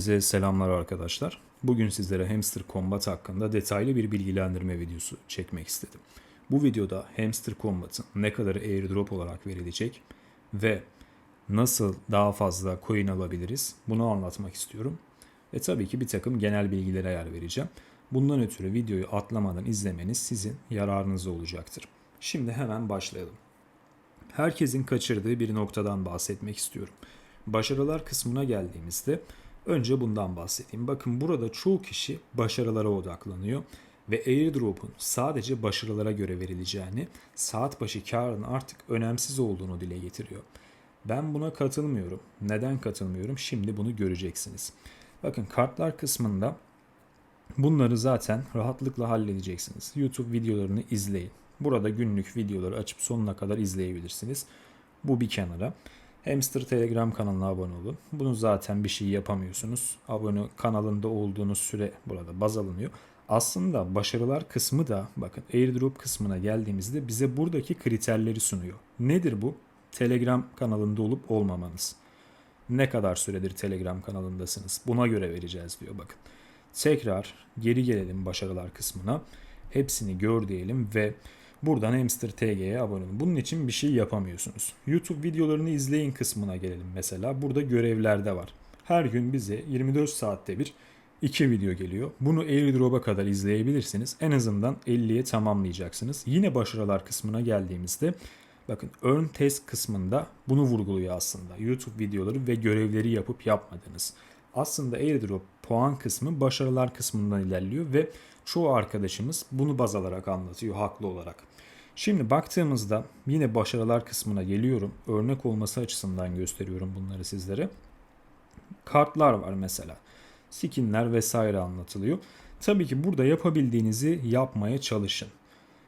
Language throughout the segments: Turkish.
Size selamlar arkadaşlar. Bugün sizlere Hamster Combat hakkında detaylı bir bilgilendirme videosu çekmek istedim. Bu videoda Hamster Combat'ın ne kadar airdrop olarak verilecek ve nasıl daha fazla coin alabiliriz bunu anlatmak istiyorum. Ve tabii ki bir takım genel bilgilere yer vereceğim. Bundan ötürü videoyu atlamadan izlemeniz sizin yararınıza olacaktır. Şimdi hemen başlayalım. Herkesin kaçırdığı bir noktadan bahsetmek istiyorum. Başarılar kısmına geldiğimizde önce bundan bahsedeyim. Bakın burada çoğu kişi başarılara odaklanıyor ve airdrop'un sadece başarılara göre verileceğini, saat başı karın artık önemsiz olduğunu dile getiriyor. Ben buna katılmıyorum. Neden katılmıyorum? Şimdi bunu göreceksiniz. Bakın kartlar kısmında bunları zaten rahatlıkla halledeceksiniz. YouTube videolarını izleyin. Burada günlük videoları açıp sonuna kadar izleyebilirsiniz. Bu bir kenara. Hamster Telegram kanalına abone olun. Bunu zaten bir şey yapamıyorsunuz. Abone kanalında olduğunuz süre burada baz alınıyor. Aslında başarılar kısmı da bakın airdrop kısmına geldiğimizde bize buradaki kriterleri sunuyor. Nedir bu? Telegram kanalında olup olmamanız. Ne kadar süredir Telegram kanalındasınız? Buna göre vereceğiz diyor bakın. Tekrar geri gelelim başarılar kısmına. Hepsini gör diyelim ve buradan Hamster TG'ye abone olun. Bunun için bir şey yapamıyorsunuz. YouTube videolarını izleyin kısmına gelelim mesela. Burada görevlerde var. Her gün bize 24 saatte bir iki video geliyor. Bunu airdrop'a kadar izleyebilirsiniz. En azından 50'ye tamamlayacaksınız. Yine başarılar kısmına geldiğimizde bakın earn test kısmında bunu vurguluyor aslında. YouTube videoları ve görevleri yapıp yapmadınız. Aslında airdrop puan kısmı başarılar kısmından ilerliyor ve çoğu arkadaşımız bunu baz alarak anlatıyor haklı olarak. Şimdi baktığımızda yine başarılar kısmına geliyorum. Örnek olması açısından gösteriyorum bunları sizlere. Kartlar var mesela. Skinler vesaire anlatılıyor. Tabii ki burada yapabildiğinizi yapmaya çalışın.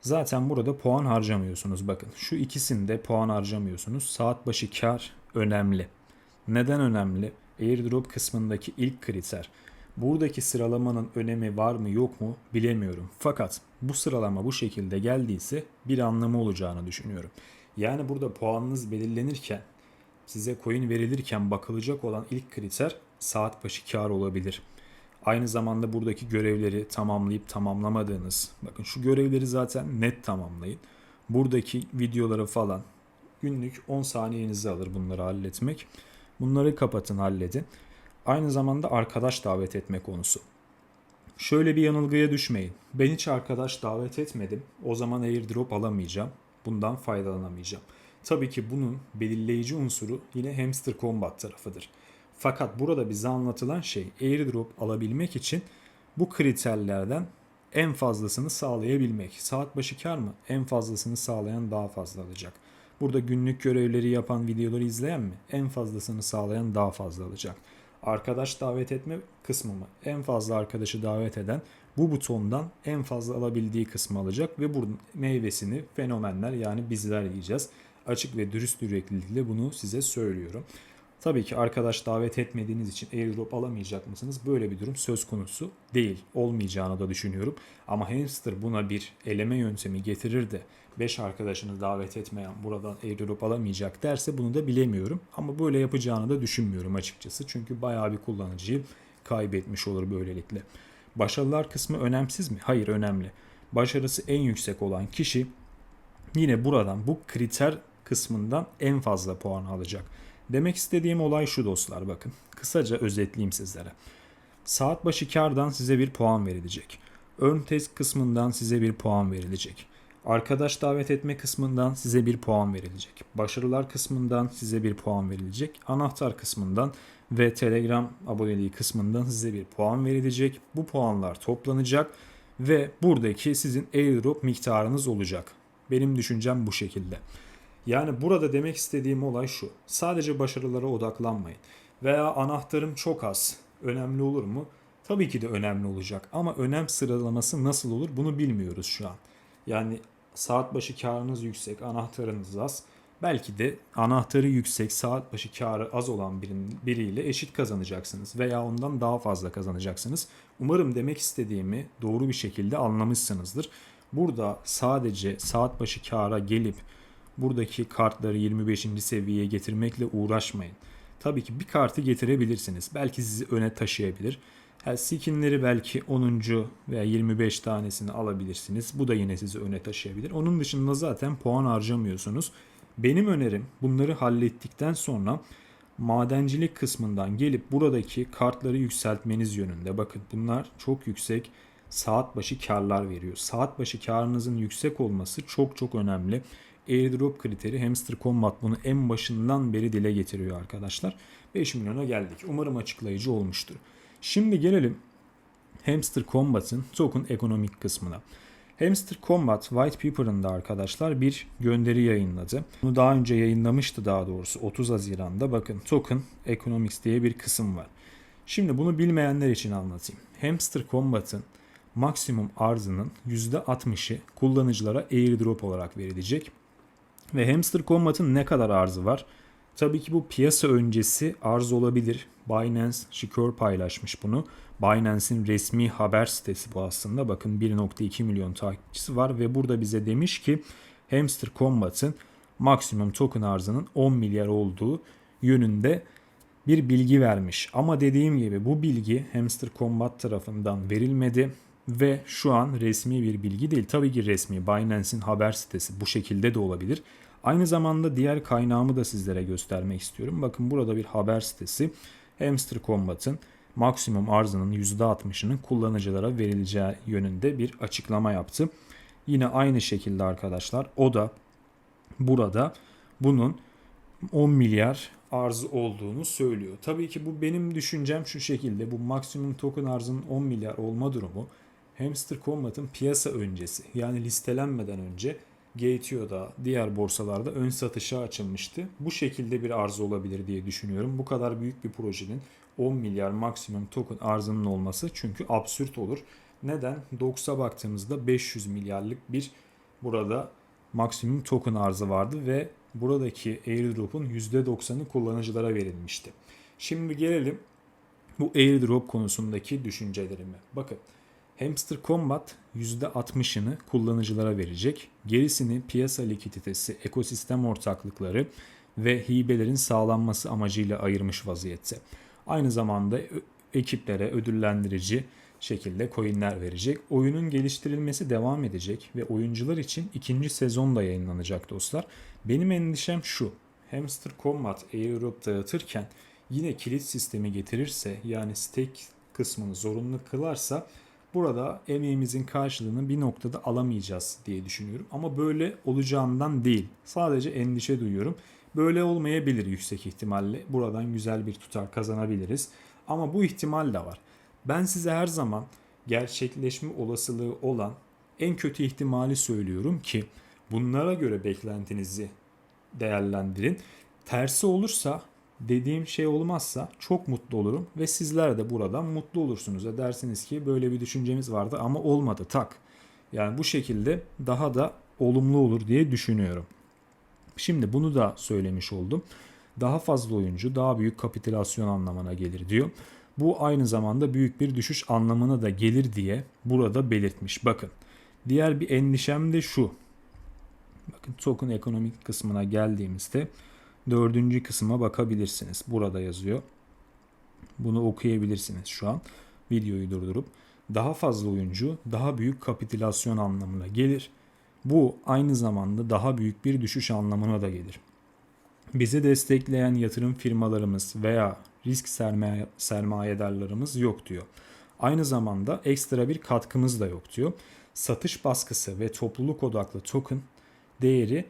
Zaten burada puan harcamıyorsunuz. Bakın şu ikisinde puan harcamıyorsunuz. Saat başı kar önemli. Neden önemli? Airdrop kısmındaki ilk kriter. Buradaki sıralamanın önemi var mı yok mu bilemiyorum. Fakat bu sıralama bu şekilde geldiyse bir anlamı olacağını düşünüyorum. Yani burada puanınız belirlenirken size coin verilirken bakılacak olan ilk kriter saat başı kar olabilir. Aynı zamanda buradaki görevleri tamamlayıp tamamlamadığınız, bakın şu görevleri zaten net tamamlayın. Buradaki videoları falan günlük 10 saniyenizi alır bunları halletmek. Bunları kapatın halledin. Aynı zamanda arkadaş davet etme konusu. Şöyle bir yanılgıya düşmeyin. Ben hiç arkadaş davet etmedim. O zaman airdrop alamayacağım. Bundan faydalanamayacağım. Tabii ki bunun belirleyici unsuru yine Hamster Combat tarafıdır. Fakat burada bize anlatılan şey airdrop alabilmek için bu kriterlerden en fazlasını sağlayabilmek. Saat başı kar mı? En fazlasını sağlayan daha fazla alacak. Burada günlük görevleri yapan videoları izleyen mi? En fazlasını sağlayan daha fazla alacak. Arkadaş davet etme kısmı mı? En fazla arkadaşı davet eden bu butondan en fazla alabildiği kısmı alacak ve bunun meyvesini fenomenler yani bizler yiyeceğiz. Açık ve dürüst yüreklilikle bunu size söylüyorum. Tabii ki arkadaş davet etmediğiniz için airdrop alamayacak mısınız? Böyle bir durum söz konusu değil. Olmayacağını da düşünüyorum. Ama Hamster buna bir eleme yöntemi getirir de 5 arkadaşını davet etmeyen buradan airdrop alamayacak derse bunu da bilemiyorum. Ama böyle yapacağını da düşünmüyorum açıkçası. Çünkü bayağı bir kullanıcıyı kaybetmiş olur böylelikle. Başarılar kısmı önemsiz mi? Hayır önemli. Başarısı en yüksek olan kişi yine buradan bu kriter kısmından en fazla puan alacak. Demek istediğim olay şu dostlar bakın. Kısaca özetleyeyim sizlere. Saat başı kardan size bir puan verilecek. Ön test kısmından size bir puan verilecek. Arkadaş davet etme kısmından size bir puan verilecek. Başarılar kısmından size bir puan verilecek. Anahtar kısmından ve Telegram aboneliği kısmından size bir puan verilecek. Bu puanlar toplanacak ve buradaki sizin airdrop miktarınız olacak. Benim düşüncem bu şekilde. Yani burada demek istediğim olay şu. Sadece başarılara odaklanmayın. Veya anahtarım çok az. Önemli olur mu? Tabii ki de önemli olacak. Ama önem sıralaması nasıl olur bunu bilmiyoruz şu an. Yani saat başı karınız yüksek, anahtarınız az. Belki de anahtarı yüksek, saat başı karı az olan birinin, biriyle eşit kazanacaksınız veya ondan daha fazla kazanacaksınız. Umarım demek istediğimi doğru bir şekilde anlamışsınızdır. Burada sadece saat başı kara gelip buradaki kartları 25. seviyeye getirmekle uğraşmayın. tabii ki bir kartı getirebilirsiniz. Belki sizi öne taşıyabilir. Ha, skinleri belki 10. veya 25 tanesini alabilirsiniz. Bu da yine sizi öne taşıyabilir. Onun dışında zaten puan harcamıyorsunuz. Benim önerim bunları hallettikten sonra madencilik kısmından gelip buradaki kartları yükseltmeniz yönünde. Bakın bunlar çok yüksek saat başı karlar veriyor. Saat başı karınızın yüksek olması çok çok önemli. Airdrop kriteri Hamster Combat bunu en başından beri dile getiriyor arkadaşlar. 5 milyona geldik. Umarım açıklayıcı olmuştur. Şimdi gelelim Hamster Combat'ın token ekonomik kısmına. Hamster Combat White Paper'ında arkadaşlar bir gönderi yayınladı. Bunu daha önce yayınlamıştı daha doğrusu 30 Haziran'da. Bakın Token Economics diye bir kısım var. Şimdi bunu bilmeyenler için anlatayım. Hamster Combat'ın maksimum arzının %60'ı kullanıcılara airdrop olarak verilecek. Ve Hamster Combat'ın ne kadar arzı var? Tabii ki bu piyasa öncesi arz olabilir. Binance Secure paylaşmış bunu. Binance'in resmi haber sitesi bu aslında. Bakın 1.2 milyon takipçisi var ve burada bize demiş ki Hamster Combat'ın maksimum token arzının 10 milyar olduğu yönünde bir bilgi vermiş. Ama dediğim gibi bu bilgi Hamster Combat tarafından verilmedi ve şu an resmi bir bilgi değil. Tabii ki resmi Binance'in haber sitesi bu şekilde de olabilir. Aynı zamanda diğer kaynağımı da sizlere göstermek istiyorum. Bakın burada bir haber sitesi. Hamster Combat'ın maksimum arzının %60'ının kullanıcılara verileceği yönünde bir açıklama yaptı. Yine aynı şekilde arkadaşlar o da burada bunun 10 milyar arz olduğunu söylüyor. Tabii ki bu benim düşüncem şu şekilde. Bu maksimum token arzının 10 milyar olma durumu Hamster Combat'ın piyasa öncesi yani listelenmeden önce Gateo'da diğer borsalarda ön satışa açılmıştı. Bu şekilde bir arz olabilir diye düşünüyorum. Bu kadar büyük bir projenin 10 milyar maksimum token arzının olması çünkü absürt olur. Neden? Dox'a baktığımızda 500 milyarlık bir burada maksimum token arzı vardı ve buradaki airdrop'un %90'ı kullanıcılara verilmişti. Şimdi gelelim bu airdrop konusundaki düşüncelerime. Bakın Hamster Combat %60'ını kullanıcılara verecek. Gerisini piyasa likiditesi, ekosistem ortaklıkları ve hibelerin sağlanması amacıyla ayırmış vaziyette. Aynı zamanda ekiplere ödüllendirici şekilde coinler verecek. Oyunun geliştirilmesi devam edecek ve oyuncular için ikinci sezon da yayınlanacak dostlar. Benim endişem şu. Hamster Combat Airdrop dağıtırken yine kilit sistemi getirirse yani stake kısmını zorunlu kılarsa burada emeğimizin karşılığını bir noktada alamayacağız diye düşünüyorum. Ama böyle olacağından değil. Sadece endişe duyuyorum. Böyle olmayabilir yüksek ihtimalle. Buradan güzel bir tutar kazanabiliriz. Ama bu ihtimal de var. Ben size her zaman gerçekleşme olasılığı olan en kötü ihtimali söylüyorum ki bunlara göre beklentinizi değerlendirin. Tersi olursa dediğim şey olmazsa çok mutlu olurum ve sizler de buradan mutlu olursunuz. ve dersiniz ki böyle bir düşüncemiz vardı ama olmadı tak. Yani bu şekilde daha da olumlu olur diye düşünüyorum. Şimdi bunu da söylemiş oldum. Daha fazla oyuncu daha büyük kapitülasyon anlamına gelir diyor. Bu aynı zamanda büyük bir düşüş anlamına da gelir diye burada belirtmiş. Bakın diğer bir endişem de şu. Bakın token ekonomik kısmına geldiğimizde dördüncü kısma bakabilirsiniz. Burada yazıyor. Bunu okuyabilirsiniz şu an. Videoyu durdurup. Daha fazla oyuncu daha büyük kapitülasyon anlamına gelir. Bu aynı zamanda daha büyük bir düşüş anlamına da gelir. Bizi destekleyen yatırım firmalarımız veya risk sermaye, sermayedarlarımız yok diyor. Aynı zamanda ekstra bir katkımız da yok diyor. Satış baskısı ve topluluk odaklı token değeri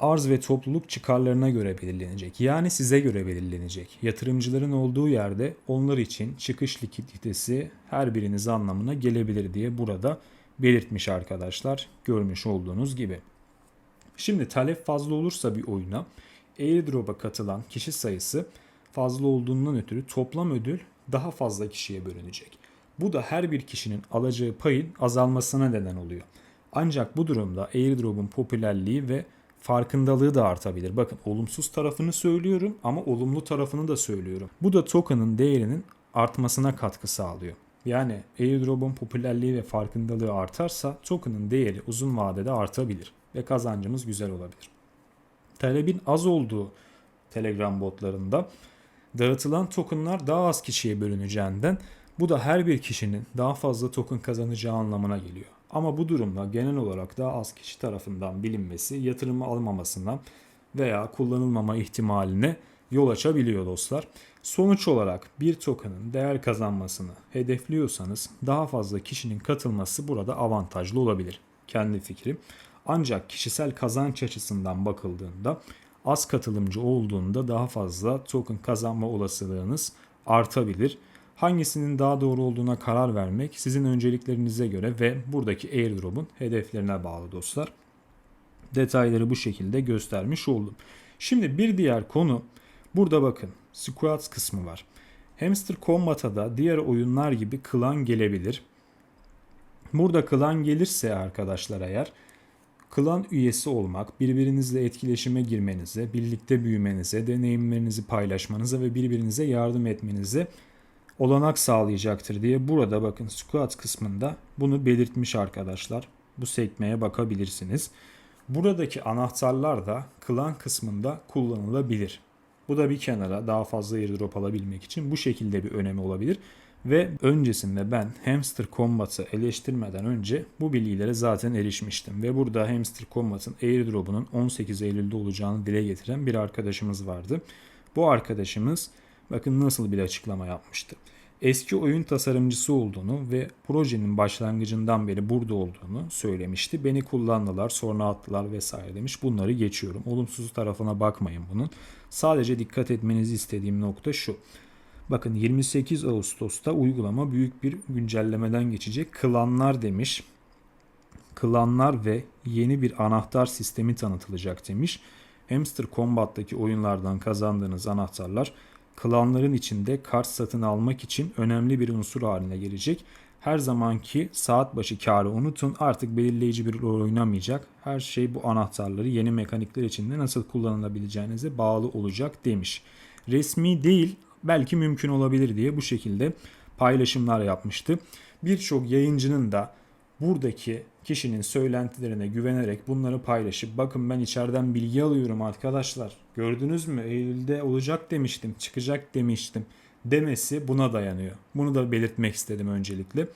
arz ve topluluk çıkarlarına göre belirlenecek. Yani size göre belirlenecek. Yatırımcıların olduğu yerde onlar için çıkış likiditesi her biriniz anlamına gelebilir diye burada belirtmiş arkadaşlar. Görmüş olduğunuz gibi. Şimdi talep fazla olursa bir oyuna airdrop'a katılan kişi sayısı fazla olduğundan ötürü toplam ödül daha fazla kişiye bölünecek. Bu da her bir kişinin alacağı payın azalmasına neden oluyor. Ancak bu durumda airdrop'un popülerliği ve farkındalığı da artabilir. Bakın olumsuz tarafını söylüyorum ama olumlu tarafını da söylüyorum. Bu da token'ın değerinin artmasına katkı sağlıyor. Yani airdrop'un popülerliği ve farkındalığı artarsa token'ın değeri uzun vadede artabilir ve kazancımız güzel olabilir. Talebin az olduğu Telegram botlarında. Dağıtılan tokenlar daha az kişiye bölüneceğinden bu da her bir kişinin daha fazla token kazanacağı anlamına geliyor. Ama bu durumda genel olarak daha az kişi tarafından bilinmesi yatırımı almamasına veya kullanılmama ihtimaline yol açabiliyor dostlar. Sonuç olarak bir token'ın değer kazanmasını hedefliyorsanız daha fazla kişinin katılması burada avantajlı olabilir. Kendi fikrim. Ancak kişisel kazanç açısından bakıldığında az katılımcı olduğunda daha fazla token kazanma olasılığınız artabilir. Hangisinin daha doğru olduğuna karar vermek sizin önceliklerinize göre ve buradaki airdrop'un hedeflerine bağlı dostlar. Detayları bu şekilde göstermiş oldum. Şimdi bir diğer konu burada bakın Squads kısmı var. Hamster Combat'a da diğer oyunlar gibi klan gelebilir. Burada klan gelirse arkadaşlar eğer klan üyesi olmak, birbirinizle etkileşime girmenize, birlikte büyümenize, deneyimlerinizi paylaşmanıza ve birbirinize yardım etmenize olanak sağlayacaktır diye burada bakın squat kısmında bunu belirtmiş arkadaşlar. Bu sekmeye bakabilirsiniz. Buradaki anahtarlar da klan kısmında kullanılabilir. Bu da bir kenara daha fazla airdrop alabilmek için bu şekilde bir önemi olabilir. Ve öncesinde ben Hamster Combat'ı eleştirmeden önce bu bilgilere zaten erişmiştim. Ve burada Hamster Combat'ın airdrop'unun 18 Eylül'de olacağını dile getiren bir arkadaşımız vardı. Bu arkadaşımız bakın nasıl bir açıklama yapmıştı. Eski oyun tasarımcısı olduğunu ve projenin başlangıcından beri burada olduğunu söylemişti. Beni kullandılar, sonra attılar vesaire demiş. Bunları geçiyorum. Olumsuz tarafına bakmayın bunun. Sadece dikkat etmenizi istediğim nokta şu. Bakın 28 Ağustos'ta uygulama büyük bir güncellemeden geçecek. Klanlar demiş. Klanlar ve yeni bir anahtar sistemi tanıtılacak demiş. Hamster Combat'taki oyunlardan kazandığınız anahtarlar klanların içinde kart satın almak için önemli bir unsur haline gelecek. Her zamanki saat başı karı unutun artık belirleyici bir rol oynamayacak. Her şey bu anahtarları yeni mekanikler içinde nasıl kullanılabileceğinize bağlı olacak demiş. Resmi değil belki mümkün olabilir diye bu şekilde paylaşımlar yapmıştı. Birçok yayıncının da buradaki kişinin söylentilerine güvenerek bunları paylaşıp bakın ben içeriden bilgi alıyorum arkadaşlar. Gördünüz mü Eylül'de olacak demiştim, çıkacak demiştim demesi buna dayanıyor. Bunu da belirtmek istedim öncelikle.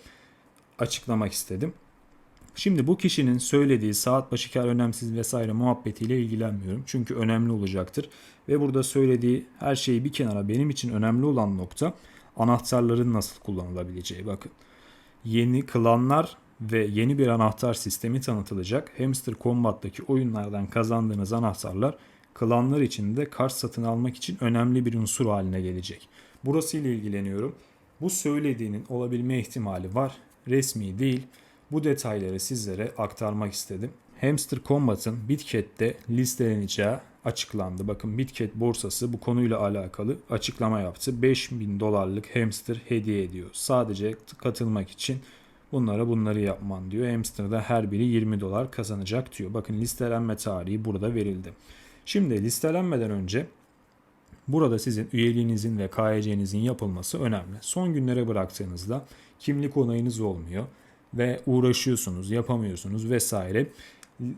Açıklamak istedim. Şimdi bu kişinin söylediği saat başı kar önemsiz vesaire muhabbetiyle ilgilenmiyorum. Çünkü önemli olacaktır. Ve burada söylediği her şeyi bir kenara benim için önemli olan nokta anahtarların nasıl kullanılabileceği. Bakın yeni klanlar ve yeni bir anahtar sistemi tanıtılacak. Hamster Combat'taki oyunlardan kazandığınız anahtarlar klanlar içinde kart satın almak için önemli bir unsur haline gelecek. Burası ile ilgileniyorum. Bu söylediğinin olabilme ihtimali var. Resmi değil. Bu detayları sizlere aktarmak istedim. Hamster Combat'ın Bitget'te listeleneceği açıklandı. Bakın Bitget borsası bu konuyla alakalı açıklama yaptı. 5000 dolarlık hamster hediye ediyor. Sadece katılmak için bunlara bunları yapman diyor. Hamster'da her biri 20 dolar kazanacak diyor. Bakın listelenme tarihi burada verildi. Şimdi listelenmeden önce burada sizin üyeliğinizin ve KYC'nizin yapılması önemli. Son günlere bıraktığınızda kimlik onayınız olmuyor ve uğraşıyorsunuz, yapamıyorsunuz vesaire.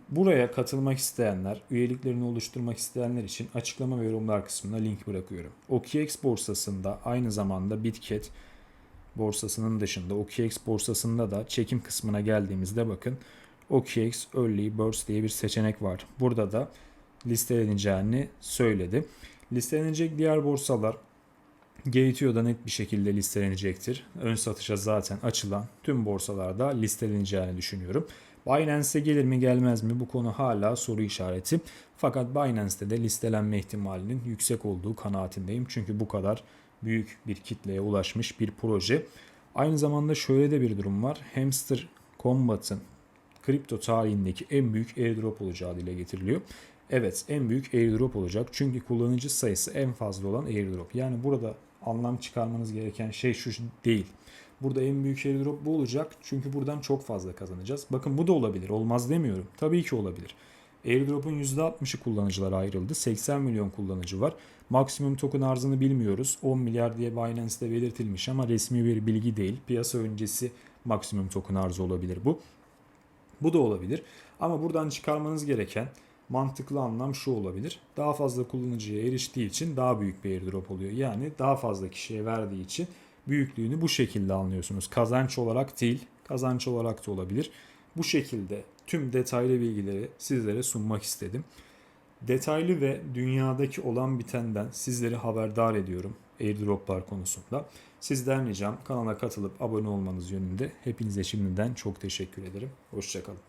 Buraya katılmak isteyenler, üyeliklerini oluşturmak isteyenler için açıklama ve yorumlar kısmına link bırakıyorum. OKX borsasında aynı zamanda Bitget borsasının dışında OKX borsasında da çekim kısmına geldiğimizde bakın OKX Early Birds diye bir seçenek var. Burada da listeleneceğini söyledi. Listelenecek diğer borsalar Gateo'da net bir şekilde listelenecektir. Ön satışa zaten açılan tüm borsalarda listeleneceğini düşünüyorum. Binance'e gelir mi gelmez mi bu konu hala soru işareti. Fakat Binance'te de listelenme ihtimalinin yüksek olduğu kanaatindeyim. Çünkü bu kadar büyük bir kitleye ulaşmış bir proje. Aynı zamanda şöyle de bir durum var. Hamster Combat'ın kripto tarihindeki en büyük airdrop olacağı dile getiriliyor. Evet en büyük airdrop olacak. Çünkü kullanıcı sayısı en fazla olan airdrop. Yani burada anlam çıkarmanız gereken şey şu değil. Burada en büyük airdrop bu olacak. Çünkü buradan çok fazla kazanacağız. Bakın bu da olabilir. Olmaz demiyorum. Tabii ki olabilir. Airdrop'un %60'ı kullanıcılara ayrıldı. 80 milyon kullanıcı var. Maksimum token arzını bilmiyoruz. 10 milyar diye Binance'de belirtilmiş ama resmi bir bilgi değil. Piyasa öncesi maksimum token arzı olabilir bu. Bu da olabilir. Ama buradan çıkarmanız gereken Mantıklı anlam şu olabilir. Daha fazla kullanıcıya eriştiği için daha büyük bir airdrop oluyor. Yani daha fazla kişiye verdiği için büyüklüğünü bu şekilde anlıyorsunuz. Kazanç olarak değil, kazanç olarak da olabilir. Bu şekilde tüm detaylı bilgileri sizlere sunmak istedim. Detaylı ve dünyadaki olan bitenden sizleri haberdar ediyorum airdroplar konusunda. Sizden ricam kanala katılıp abone olmanız yönünde. Hepinize şimdiden çok teşekkür ederim. Hoşçakalın.